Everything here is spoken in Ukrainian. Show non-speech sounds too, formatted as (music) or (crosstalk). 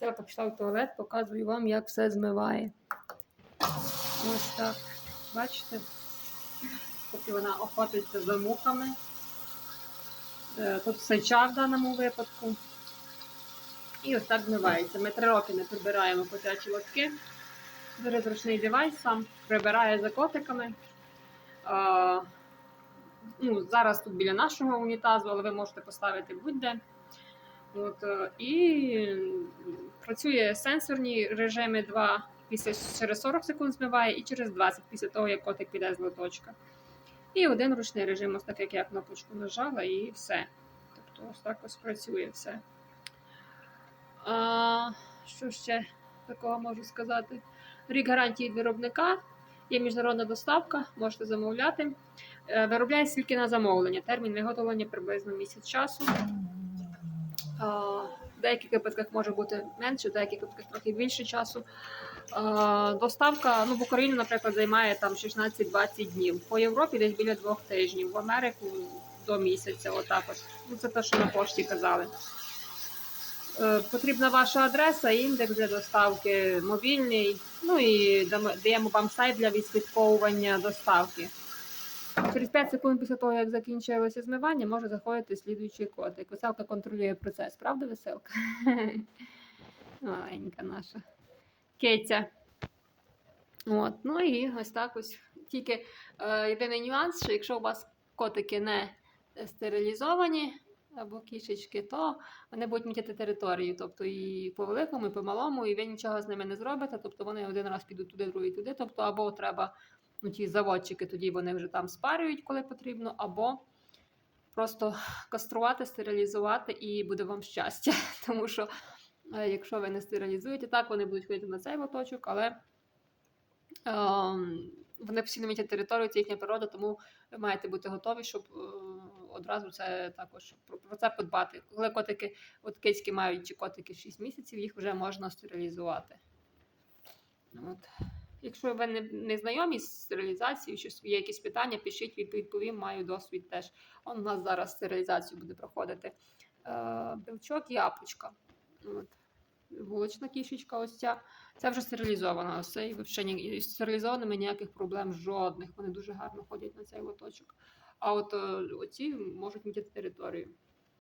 Веселка пішла в туалет, показую вам, як все змиває. Ось так. Бачите? Поки вона охотиться за мухами. Е, Тут сеча в даному випадку. І ось так змивається. Ми три роки не прибираємо котячі лотки. Дуже зручний девайс сам прибирає за котиками. А, ну, зараз тут біля нашого унітазу, але ви можете поставити будь-де. От, е, і працює сенсорні режими 2 після через 40 секунд змиває і через 20 після того, як котик піде з лоточка. І один ручний режим, ось так як я кнопочку нажала, і все. Тобто ось так ось працює все. А, що ще такого можу сказати? Рік гарантії виробника, є міжнародна доставка, можете замовляти. Е, Виробляє тільки на замовлення. Термін виготовлення приблизно місяць часу. Деяких випадках може бути менше, в деяких випадках трохи більше часу. А, Доставка ну, в Україну, наприклад, займає там 16-20 днів. По Європі десь біля двох тижнів, в Америку до місяця. Отак от. Ну, це те, що на пошті казали. Е, Потрібна ваша адреса, індекс для доставки, мобільний. Ну і даємо вам сайт для відслідковування доставки. Через 5 секунд після того, як закінчилося змивання, може заходити слідуючий котик. Веселка контролює процес, правда, веселка? (laughs) Маленька наша киця. От, ну і ось так ось. Тільки е, єдиний нюанс, що якщо у вас котики не стерилізовані або кішечки, то вони будуть мітити територію. Тобто і по великому, і по малому, і ви нічого з ними не зробите. Тобто вони один раз підуть туди, другий туди. Тобто, або треба ну, ті заводчики, тоді вони вже там спарюють, коли потрібно, або просто каструвати, стерилізувати, і буде вам щастя. (laughs) Тому що е, якщо ви не стерилізуєте, так вони будуть ходити на цей лоточок, але ем, вони постійно мітять територію, це їхня природа, тому ви маєте бути готові, щоб е, одразу це також про, про це подбати. Коли котики, от кицьки мають чи котики 6 місяців, їх вже можна стерилізувати. От. Якщо ви не, не знайомі з стерилізацією, чи є якісь питання, пишіть, відп- відповім, маю досвід теж. Он у нас зараз стерилізацію буде проходити. Е, білчок і апочка. От. Вулична кішечка, ось ця. Це вже стерилізована. Це і взагалі з стерилізованими ніяких проблем жодних. Вони дуже гарно ходять на цей лоточок. А от е, оці можуть мітити територію.